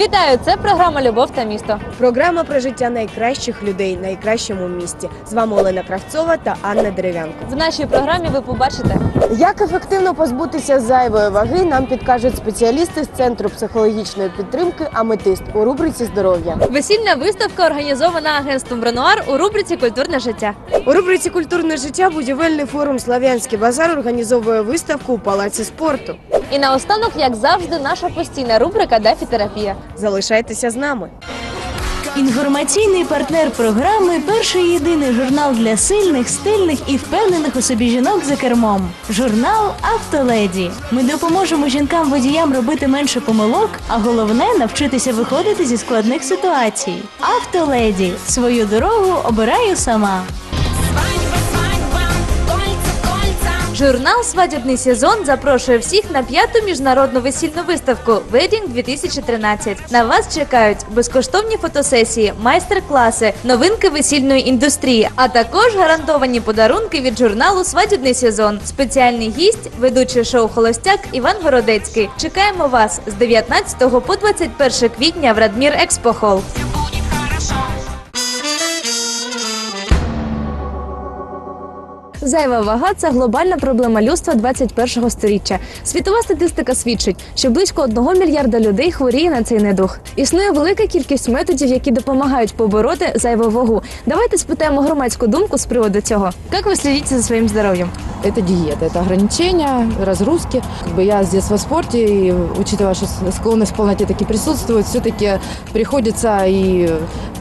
Вітаю! Це програма Любов та місто. Програма про життя найкращих людей в найкращому місті. З вами Олена Кравцова та Анна Дерев'янко. В нашій програмі ви побачите Як ефективно позбутися зайвої ваги, нам підкажуть спеціалісти з центру психологічної підтримки Аметист у рубриці здоров'я. весільна виставка, організована агентством Ренуар у рубриці Культурне життя. У рубриці Культурне життя будівельний форум Слав'янський базар організовує виставку у палаці спорту. І наостанок, як завжди, наша постійна рубрика Дефітерапія. Залишайтеся з нами. Інформаційний партнер програми перший єдиний журнал для сильних, стильних і впевнених у собі жінок за кермом. Журнал Автоледі. Ми допоможемо жінкам-водіям робити менше помилок, а головне навчитися виходити зі складних ситуацій. Автоледі. Свою дорогу обираю сама. Журнал Свадібний сезон запрошує всіх на п'яту міжнародну весільну виставку Wedding 2013. На вас чекають безкоштовні фотосесії, майстер-класи, новинки весільної індустрії, а також гарантовані подарунки від журналу Свадібний сезон. Спеціальний гість, ведучий шоу Холостяк Іван Городецький. Чекаємо вас з 19 по 21 квітня в Радмір Експо Зайва вага це глобальна проблема людства 21-го сторіччя. Світова статистика свідчить, що близько 1 мільярда людей хворіє на цей недух. Існує велика кількість методів, які допомагають побороти зайву вагу. Давайте спитаємо громадську думку з приводу цього. Як ви слідите за своїм здоров'ям? Это диета, это ограничения, разгрузки. Как бы я с детства в спорте, и учитывая, что склонность к полноте таки присутствует, все-таки приходится и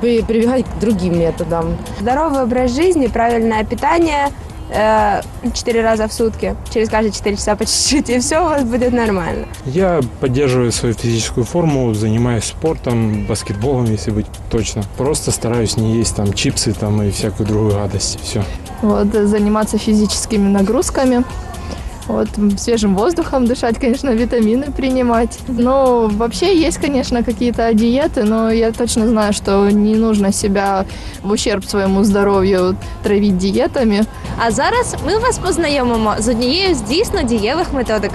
при- прибегать к другим методам. Здоровый образ жизни, правильное питание э, четыре раза в сутки, через каждые 4 часа по чуть-чуть, и все у вас будет нормально. Я поддерживаю свою физическую форму, занимаюсь спортом, баскетболом, если быть точно. Просто стараюсь не есть там чипсы там и всякую другую гадость. Все. вот, э, заниматься физическими нагрузками, вот, м, свежим воздухом дышать, конечно, витамины принимать. Ну, вообще есть, конечно, какие-то диеты, но я точно знаю, что не нужно себя в ущерб своему здоровью травить диетами. А зараз ми вас познайомимо з однією з дійсно дієвих методик.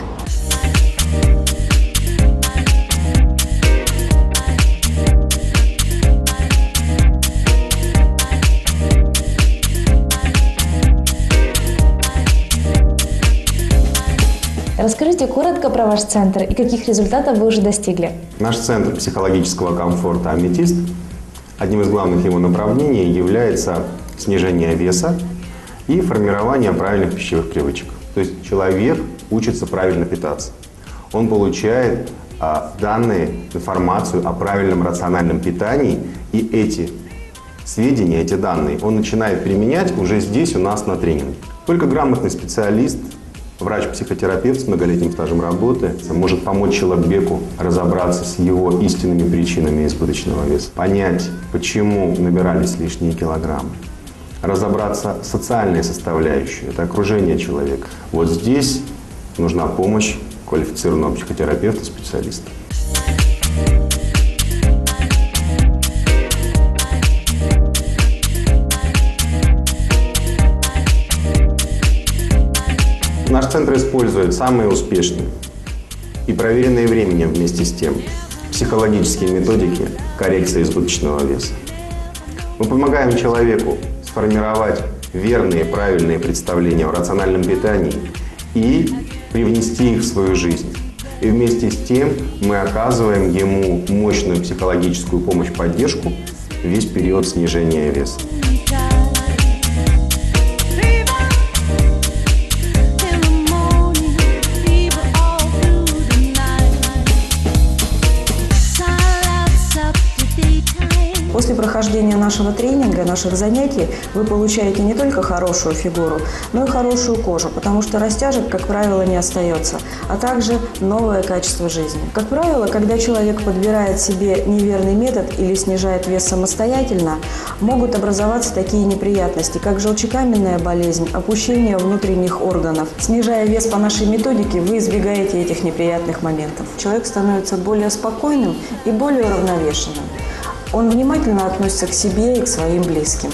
Расскажите коротко про ваш центр и каких результатов вы уже достигли. Наш центр психологического комфорта «Аметист» одним из главных его направлений является снижение веса и формирование правильных пищевых привычек. То есть человек учится правильно питаться. Он получает а, данные, информацию о правильном рациональном питании, и эти сведения, эти данные он начинает применять уже здесь у нас на тренинге. Только грамотный специалист, врач-психотерапевт с многолетним стажем работы может помочь человеку разобраться с его истинными причинами избыточного веса, понять, почему набирались лишние килограммы, разобраться с социальной составляющей, это окружение человека. Вот здесь нужна помощь квалифицированного психотерапевта, Наш центр использует самые успешные и проверенные временем вместе с тем психологические методики коррекции избыточного веса. Мы помогаем человеку сформировать верные, правильные представления о рациональном питании и привнести их в свою жизнь. И вместе с тем мы оказываем ему мощную психологическую помощь, поддержку весь период снижения веса. После прохождения нашего тренинга, наших занятий, вы получаете не только хорошую фигуру, но и хорошую кожу, потому что растяжек, как правило, не остается, а также новое качество жизни. Как правило, когда человек подбирает себе неверный метод или снижает вес самостоятельно, могут образоваться такие неприятности, как желчекаменная болезнь, опущение внутренних органов. Снижая вес по нашей методике, вы избегаете этих неприятных моментов. Человек становится более спокойным и более уравновешенным. Он внимательно относится к себе и к своим близким.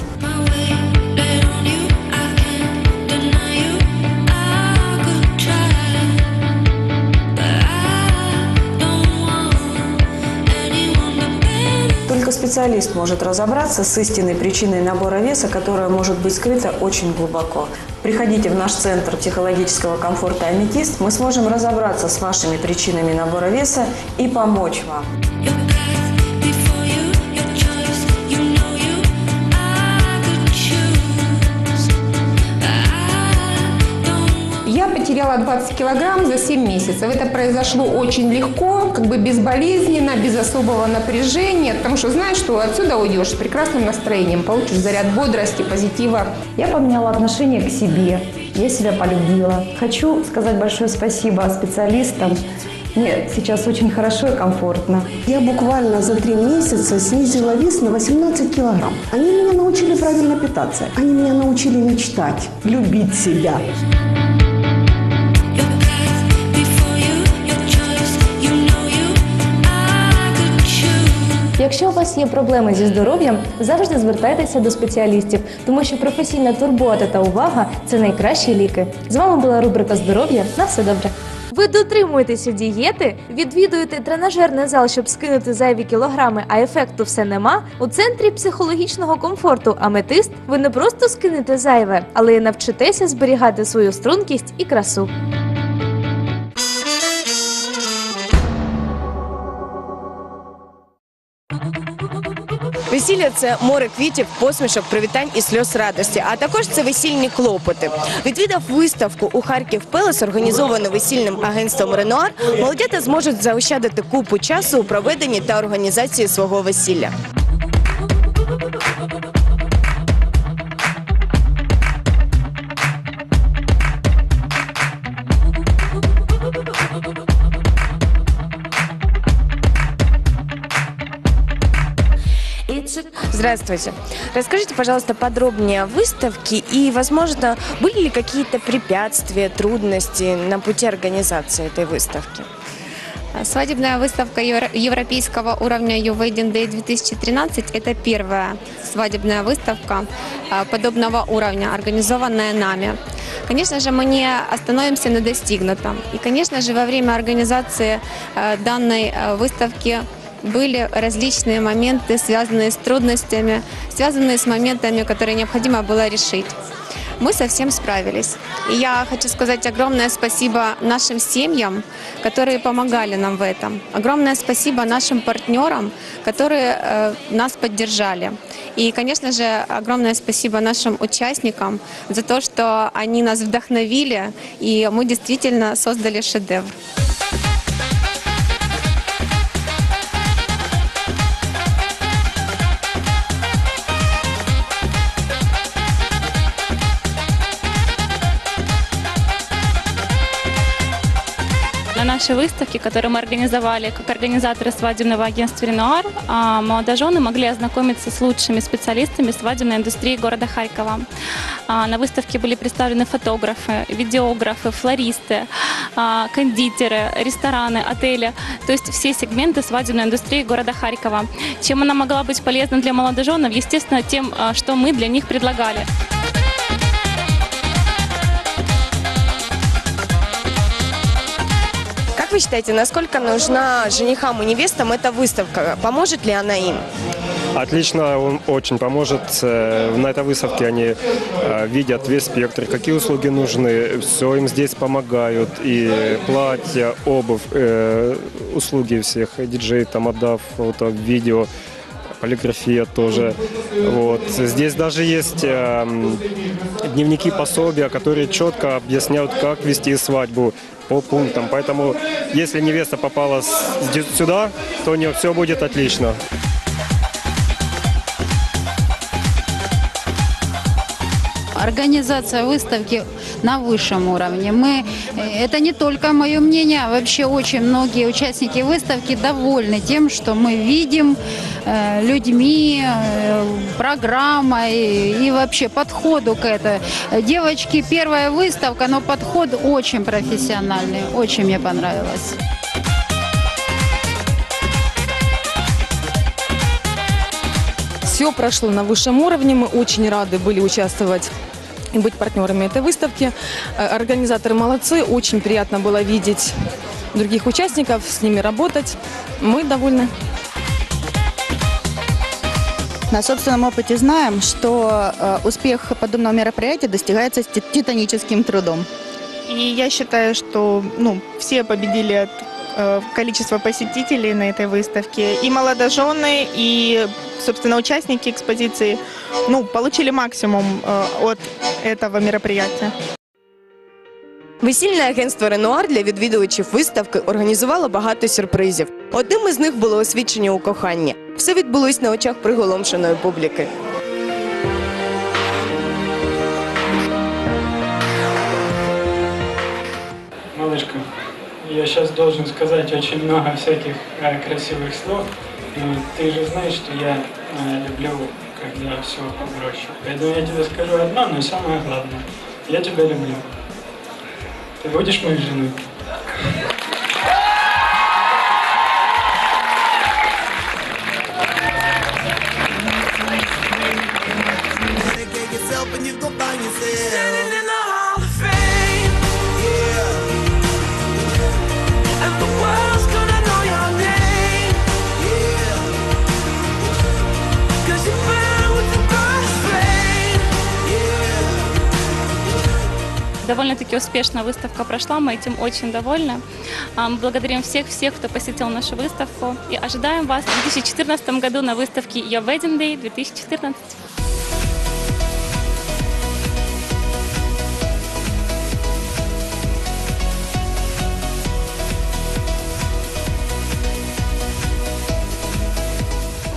Специалист может разобраться с истинной причиной набора веса, которая может быть скрыта очень глубоко. Приходите в наш центр психологического комфорта «Аметист». Мы сможем разобраться с вашими причинами набора веса и помочь вам. Потеряла 20 килограмм за 7 месяцев. Это произошло очень легко, как бы безболезненно, без особого напряжения, потому что знаешь, что отсюда уйдешь с прекрасным настроением, получишь заряд бодрости, позитива. Я поменяла отношение к себе, я себя полюбила. Хочу сказать большое спасибо специалистам. Мне сейчас очень хорошо и комфортно. Я буквально за три месяца снизила вес на 18 килограмм. Они меня научили правильно питаться. Они меня научили мечтать, любить себя. Якщо у вас є проблеми зі здоров'ям, завжди звертайтеся до спеціалістів, тому що професійна турбота та увага це найкращі ліки. З вами була рубрика Здоров'я. На все добре. Ви дотримуєтеся дієти, відвідуєте тренажерний зал, щоб скинути зайві кілограми, а ефекту все нема. У центрі психологічного комфорту Аметист ви не просто скинете зайве, але й навчитеся зберігати свою стрункість і красу. Весілля це море квітів, посмішок, привітань і сльоз радості. А також це весільні клопоти. Відвідав виставку у Харків Пелес, організовану весільним агентством Ренуар. Молодята зможуть заощадити купу часу у проведенні та організації свого весілля. Здравствуйте. Расскажите, пожалуйста, подробнее о выставке и, возможно, были ли какие-то препятствия, трудности на пути организации этой выставки? Свадебная выставка евро- европейского уровня YouWedding Day 2013 – это первая свадебная выставка а, подобного уровня, организованная нами. Конечно же, мы не остановимся на достигнутом. И, конечно же, во время организации э, данной выставки были различные моменты, связанные с трудностями, связанные с моментами, которые необходимо было решить. Мы совсем справились. И я хочу сказать огромное спасибо нашим семьям, которые помогали нам в этом. Огромное спасибо нашим партнерам, которые э, нас поддержали. И, конечно же, огромное спасибо нашим участникам за то, что они нас вдохновили, и мы действительно создали шедевр. Нашей выставке, которую мы организовали как организаторы свадебного агентства «Ренуар», а, молодожены могли ознакомиться с лучшими специалистами свадебной индустрии города Харькова. А, На выставке были представлены фотографы, видеографы, флористы, а, кондитеры, рестораны, отели, то есть все сегменты свадебной индустрии города Харькова. Чем она могла быть полезна для молодоженов? Естественно, тем, что мы для них предлагали. Вы считаете, насколько нужна женихам и невестам эта выставка? Поможет ли она им? Отлично, он очень поможет. Э, На этой выставке они э, видят весь спектр, какие услуги нужны. Все им здесь помогают. И платья, обувь, э, услуги всех, диджей, тамадав, фото, видео, полиграфия тоже. Вот. Здесь даже есть э, дневники пособия, которые четко объясняют, как вести свадьбу по пунктам. Поэтому, если невеста попала сюда, то у нее все будет отлично. Организация выставки на высшем уровне. Мы, э, это не только мое мнение, а вообще очень многие участники выставки довольны тем, что мы видим э, людьми, э, программой и вообще подходу к этой. Девочки, первая выставка, но подход очень профессиональный, очень мне понравилось. Все прошло на высшем уровне. Мы очень рады были участвовать и быть партнерами этой выставки. Э, Организаторы молодцы. Очень приятно было видеть других участников, с ними работать. Мы довольны. На собственном опыте знаем, что э, успех подобного мероприятия достигается титаническим трудом. И я считаю, что ну, все победили от э, количества посетителей на этой выставке. И молодожены, и, собственно, участники экспозиции ну, получили максимум э, от этого мероприятия. Весільне агентство Ренуар для відвідувачів виставки організувало багато сюрпризів. Одним із них було освідчення у коханні. Все відбулось на очах приголомшеної публіки. Малышка, Я сейчас должен сказать очень много всяких э, красивых слов. Но ты же знаешь, что я э, люблю, когда все попроще. Поэтому я тебе скажу одно, но самое главное. Я тебя люблю. Ты будешь моей женой? Довольно-таки успешно выставка прошла, мы этим очень довольны. А, Мы благодарим всех-всех, кто посетил нашу выставку и ожидаем вас в 2014 году на выставке Your Wedding Day 2014.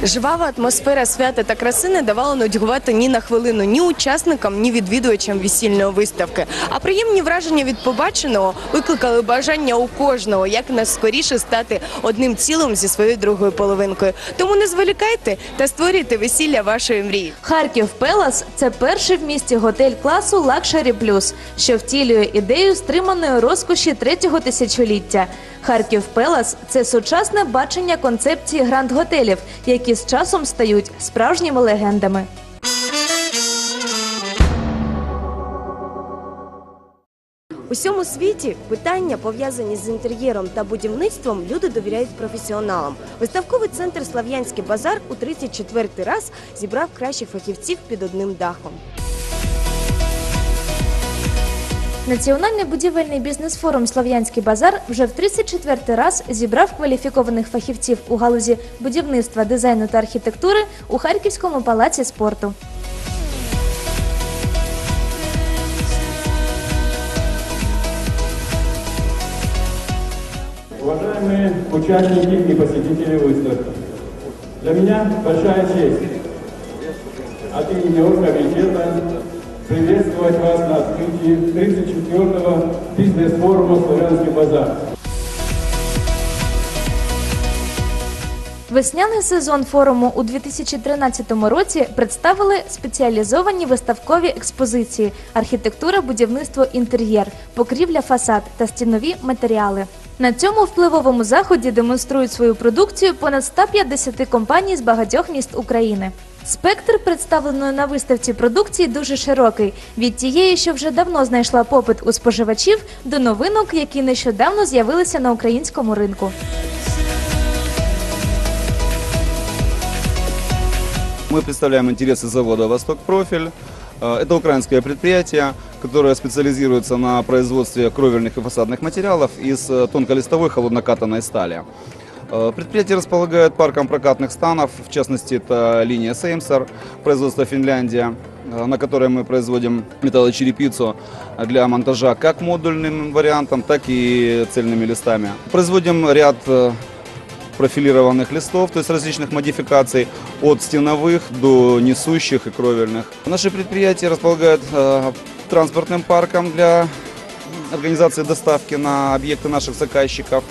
Жвава атмосфера свята та краси не давала нудьгувати ні на хвилину ні учасникам, ні відвідувачам весільної виставки. А приємні враження від побаченого викликали бажання у кожного як скоріше стати одним цілим зі своєю другою половинкою. Тому не зволікайте та створюйте весілля вашої мрії. Харків Пелас це перший в місті готель класу Лакшері Плюс, що втілює ідею стриманої розкоші третього тисячоліття. Харків Пелас це сучасне бачення концепції гранд-готелів, які з часом стають справжніми легендами. У всьому світі питання, пов'язані з інтер'єром та будівництвом, люди довіряють професіоналам. Виставковий центр Слав'янський базар у 34-й раз зібрав кращих фахівців під одним дахом. Національний будівельний бізнес-форум Слов'янський базар вже в 34 раз зібрав кваліфікованих фахівців у галузі будівництва, дизайну та архітектури у Харківському палаці спорту. Уважаемые участники и посетители выставки, для меня большая честь от имени оргкомитета приветствовать вас на открытии 34-го бизнес-форума «Славянский базар». Весняний сезон форуму у 2013 році представили спеціалізовані виставкові експозиції: архітектура, будівництво, інтер'єр, покрівля, фасад та стінові матеріали. На цьому впливовому заході демонструють свою продукцію понад 150 компаній з багатьох міст України. Спектр представленої на виставці продукції дуже широкий від тієї, що вже давно знайшла попит у споживачів, до новинок, які нещодавно з'явилися на українському ринку. Мы представляем интересы завода «Восток Профиль». Э, Это украинское предприятие, которое специализируется на производстве кровельных и фасадных материалов из э, тонколистовой холоднокатанной стали. Э, Предприятие располагает парком прокатных станов, в частности, это линия Сеймсер, производство Финляндия, э, на которой мы производим металлочерепицу для монтажа как модульным вариантом, так и цельными листами. Производим ряд э, профилированных листов, то есть различных модификаций, от стеновых до несущих и кровельных. Наше предприятие располагает транспортным парком для организации доставки на объекты наших заказчиков,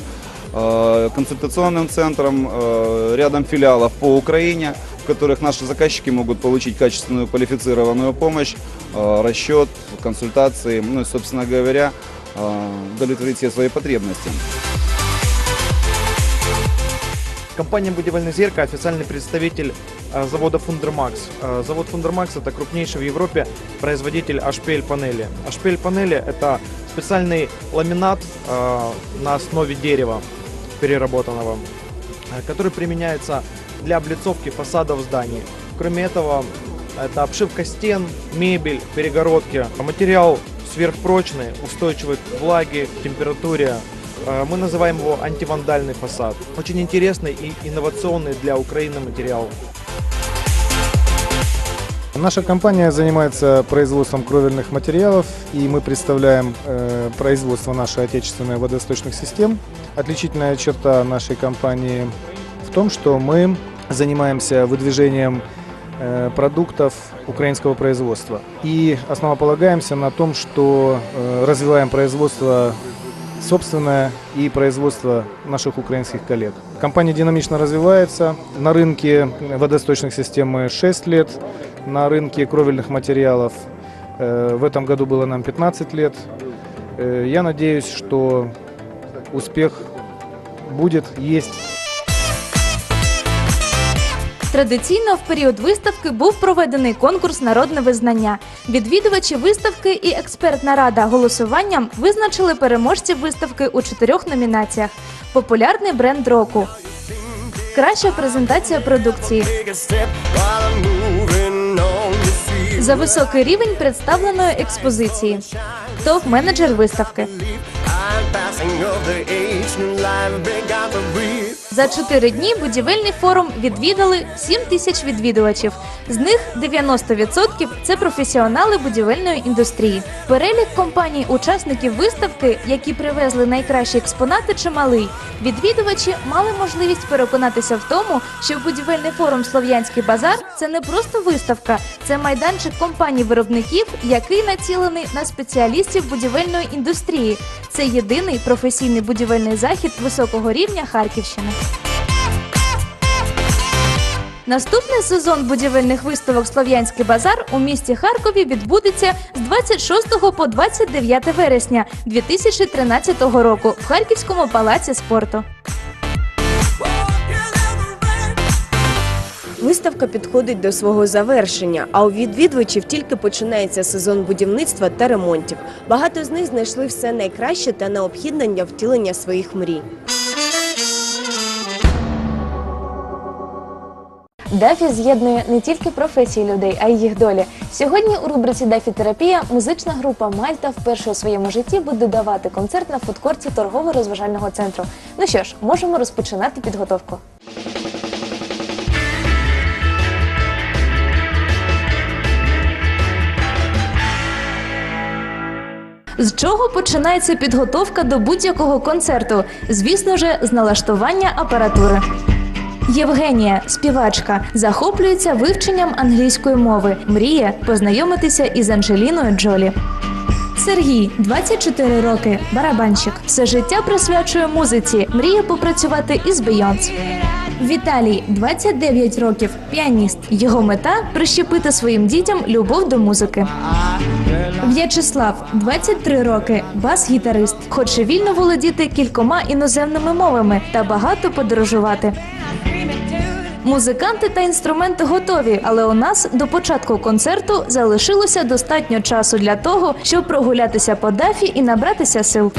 консультационным центром, э, рядом филиалов по Украине, в которых наши заказчики могут получить качественную квалифицированную помощь, э, расчет, консультации, ну и, собственно говоря, э, удовлетворить все свои потребности. Компания «Будивальный зеркало» – официальный представитель э, завода «Фундермакс». Э, Завод «Фундермакс» – это крупнейший в Европе производитель HPL-панели. HPL-панели – это специальный ламинат э, на основе дерева переработанного, э, который применяется для облицовки фасадов зданий. Кроме этого, это обшивка стен, мебель, перегородки. Материал сверхпрочный, устойчивый к влаге, температуре. Э, Мы называем его антивандальный фасад. Очень интересный и инновационный для Украины материал. Наша компания занимается производством кровельных материалов, и мы представляем э, производство нашей отечественной водосточных систем. Отличительная черта нашей компании в том, что мы занимаемся выдвижением э, продуктов украинского производства. И основополагаемся на том, что э, развиваем производство собственное и производство наших украинских коллег. Компания динамично развивается. На рынке водосточных систем мы 6 лет, на рынке кровельных материалов э, в этом году было нам 15 лет. Я надеюсь, что успех будет, есть. Традиційно в період виставки був проведений конкурс Народне визнання. Відвідувачі виставки і експертна рада голосуванням визначили переможців виставки у чотирьох номінаціях: популярний бренд року, краща презентація продукції, за високий рівень представленої експозиції, топ-менеджер виставки. Sing of the age, new life began to breathe. За чотири дні будівельний форум відвідали 7 тисяч відвідувачів. З них 90% – це професіонали будівельної індустрії. Перелік компаній-учасників виставки, які привезли найкращі експонати, чималий. Відвідувачі мали можливість переконатися в тому, що будівельний форум Слов'янський базар це не просто виставка, це майданчик компаній-виробників, який націлений на спеціалістів будівельної індустрії. Це єдиний професійний будівельний захід високого рівня Харківщини. Наступний сезон будівельних виставок Слов'янський базар у місті Харкові відбудеться з 26 по 29 вересня 2013 року в Харківському палаці спорту. Виставка підходить до свого завершення, а у відвідувачів тільки починається сезон будівництва та ремонтів. Багато з них знайшли все найкраще та необхідне для втілення своїх мрій. Дафі з'єднує не тільки професії людей, а й їх долі. Сьогодні у рубриці Дафі Терапія музична група Мальта вперше у своєму житті буде давати концерт на фудкорті торгово-розважального центру. Ну що ж, можемо розпочинати підготовку. З чого починається підготовка до будь-якого концерту? Звісно ж, з налаштування апаратури. Євгенія, співачка, захоплюється вивченням англійської мови. Мріє познайомитися із Анджеліною Джолі. Сергій, 24 роки, барабанщик. Все життя присвячує музиці. Мріє попрацювати із Бейонс. Віталій, 29 років, піаніст. Його мета прищепити своїм дітям любов до музики. В'ячеслав, 23 роки, бас-гітарист. Хоче вільно володіти кількома іноземними мовами та багато подорожувати. Музиканти та інструменти готові, але у нас до початку концерту залишилося достатньо часу для того, щоб прогулятися по дафі і набратися сил.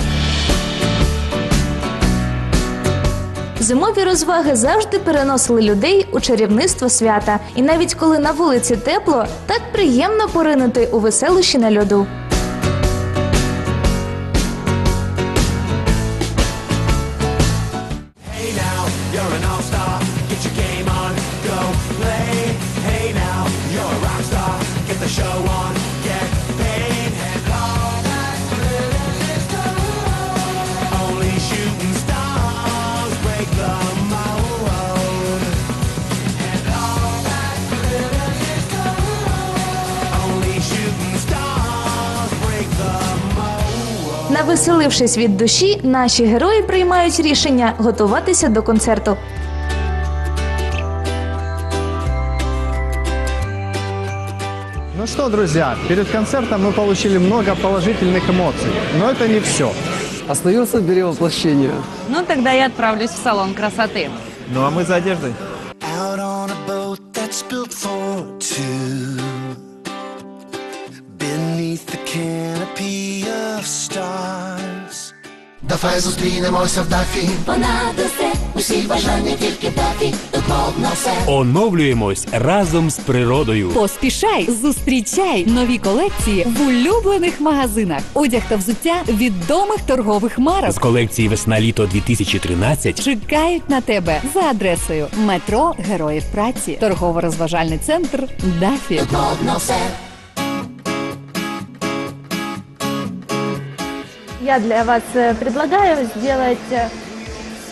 Зимові розваги завжди переносили людей у чарівництво свята. І навіть коли на вулиці тепло, так приємно поринути у веселощі на льоду. Навеселившись від душі, наші герої приймають рішення готуватися до концерту. Ну что, друзья, перед концертом мы получили много положительных эмоций, но это не все. Остается перевоплощение. Ну, тогда я отправлюсь в салон красоты. Ну а мы за одеждой. Out on a boat that's built for two. Beneath the canopy of stars. Давай зустрінемося в Дафі. Понад усе усі бажання тільки дати, тут на все. Оновлюємось разом з природою. Поспішай, зустрічай нові колекції в улюблених магазинах. Одяг та взуття відомих торгових марок З колекції весна-літо 2013 чекають на тебе за адресою метро Героїв праці, торгово-розважальний центр Дафі. на все. Я для вас э, предлагаю сделать э,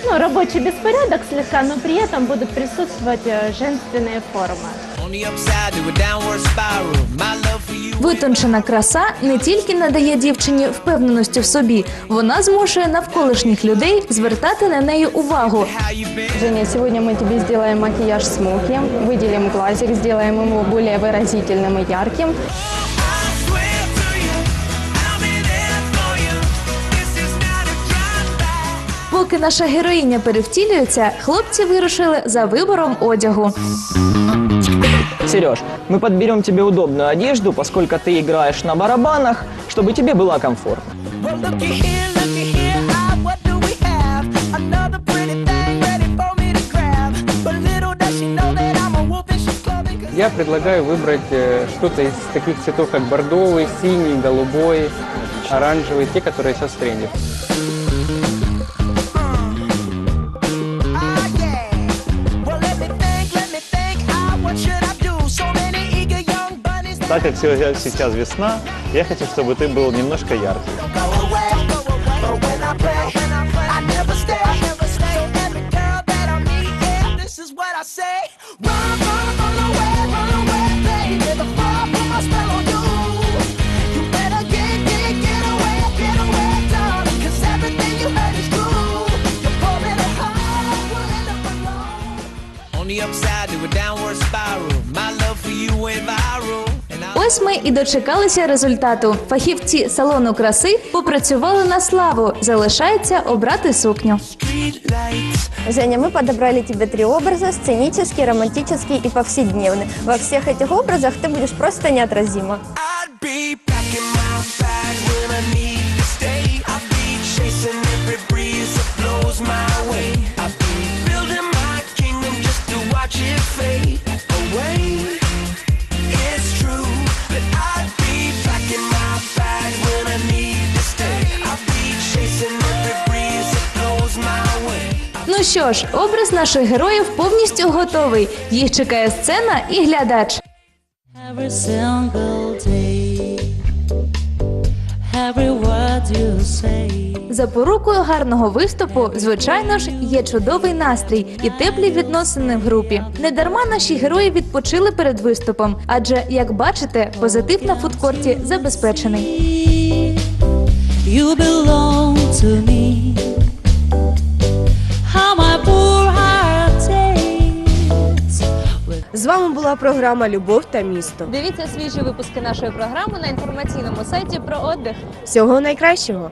ну, рабочий беспорядок слегка, но при этом будут присутствовать э, женственные формы. On the upside to a downward spiral. My love for you. Витончена краса не тільки надає дівчині впевненості в собі, вона змушує навколишніх людей звертати на неї увагу. Женя, сегодня мы тебе сделаем макияж смоки, выделим глазик, сделаем его более выразительным и ярким. Поки наша героїня перевтілюється, хлопці вирушили за вибором одягу. Сереж, мы подберем тебе удобную одежду, поскольку ты играешь на барабанах, чтобы тебе было комфортно. Well, looky here, looky here. Ah, what do we have? Another pretty thing ready for me to grab. But little does she know that I'm a wolf in sheep's clothing. 'cause Я предлагаю выбрать э, что-то из таких цветов, как бордовый, синий, голубой, оранжевый, те, которые сейчас в тренде. Так как сейчас весна, я хочу, чтобы ты был немножко яркий. Upside to a downward spiral. Ось ми і дочекалися результату. Фахівці салону краси попрацювали на славу. Залишається обрати сукню. Женя, мы подобрали тебе три образа – сценический, романтический и повседневный. Во всех этих образах ты будешь просто неотразима. be packing my Ну що ж, образ наших героїв повністю готовий. Їх чекає сцена і глядач. Запорукою гарного виступу, звичайно ж, є чудовий настрій і теплі відносини в групі. Недарма наші герої відпочили перед виступом, адже, як бачите, позитив на фудкорті забезпечений. You belong to me. З вами була програма Любов та місто. Дивіться свіжі випуски нашої програми на інформаційному сайті про отдих. Всього найкращого!